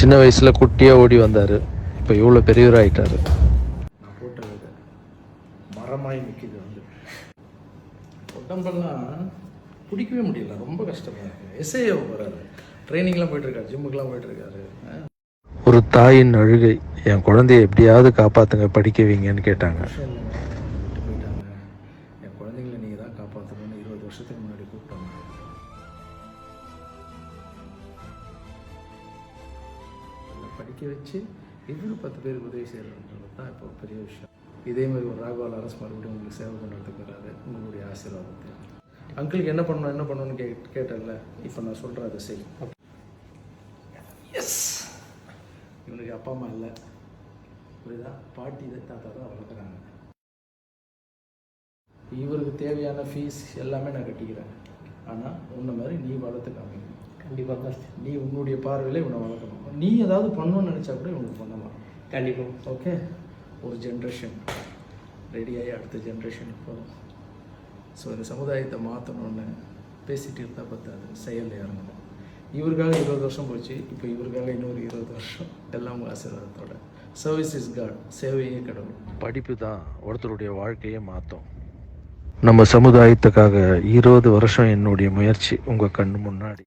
சின்ன வயசில் குட்டியாக ஓடி வந்தார். இப்போ இவ்வளோ பெரியவர் ஆயிட்டாரு நான் போட்ட விதை மரமாய் நிற்கிது வந்து. உடம்பெல்லாம் பிடிக்கவே முடியல. ரொம்ப கஷ்டமா இருக்கு. எஸ்ஐஏ போகிறாரு ட்ரைனிங்லாம் போயிட்டுருக்காரு. ஜிம்முக்கெலாம் போயிட்டுருக்காரு. ஒரு தாயின் அழுகை. என் குழந்தைய எப்படியாவது காப்பாத்துங்க படிக்க வைங்கன்னு கேட்டாங்க. என் குழந்தைங்கள நீங்கள் தான் காப்பாற்றணும்னு இருபது வருஷத்துக்கு முன்னாடி கூப்பிட்டாங்க. படிக்க வச்சு இன்னும் பத்து பேருக்கு உதவி செய்யறதுன்றது தான் இப்போ பெரிய விஷயம். இதே மாதிரி ஒரு ராகவால் அரசு மறுபடியும் உங்களுக்கு சேவை பண்ணுறதுக்குறாரு உங்களுடைய ஆசீர்வாதத்தை அங்கிளுக்கு என்ன பண்ணணும் என்ன பண்ணணும்னு கே கேட்டேன்ல இப்போ நான் சொல்கிறேன் அதை செய். எஸ் இவனுக்கு அப்பா அம்மா இல்லை. புரியுதா? பாட்டி தாத்தா தான் வளர்க்குறாங்க. இவருக்கு தேவையான ஃபீஸ் எல்லாமே நான் கட்டிக்கிறேன். ஆனால் உன்ன மாதிரி நீ வளர்த்து காமி கண்டிப்பாக நீ உன்னுடைய பார்வையில் இவனை வளர்க்கணும். நீ ஏதாவது பண்ணணும்னு நினச்சா கூட இவனுக்கு பண்ணலாம் கண்டிப்பாக ஓகே ஒரு ஜென்ரேஷன் ரெடியாகி அடுத்த ஜென்ரேஷனுக்கு போகும் ஸோ இந்த சமுதாயத்தை மாற்றணும்னு பேசிட்டு இருந்தால் பத்தாது செயலில் இறங்கணும். இவருக்காக இருபது வருஷம் போச்சு. இப்போ இவருக்காக இன்னொரு இருபது வருஷம். எல்லாம் உங்கள் ஆசீர்வாதத்தோட. சர்வீஸ் இஸ் காட் சேவையே கடவுள். படிப்பு தான் ஒருத்தருடைய வாழ்க்கையை மாற்றும் நம்ம சமுதாயத்துக்காக இருபது வருஷம் என்னுடைய முயற்சி உங்கள் கண்ணு முன்னாடி.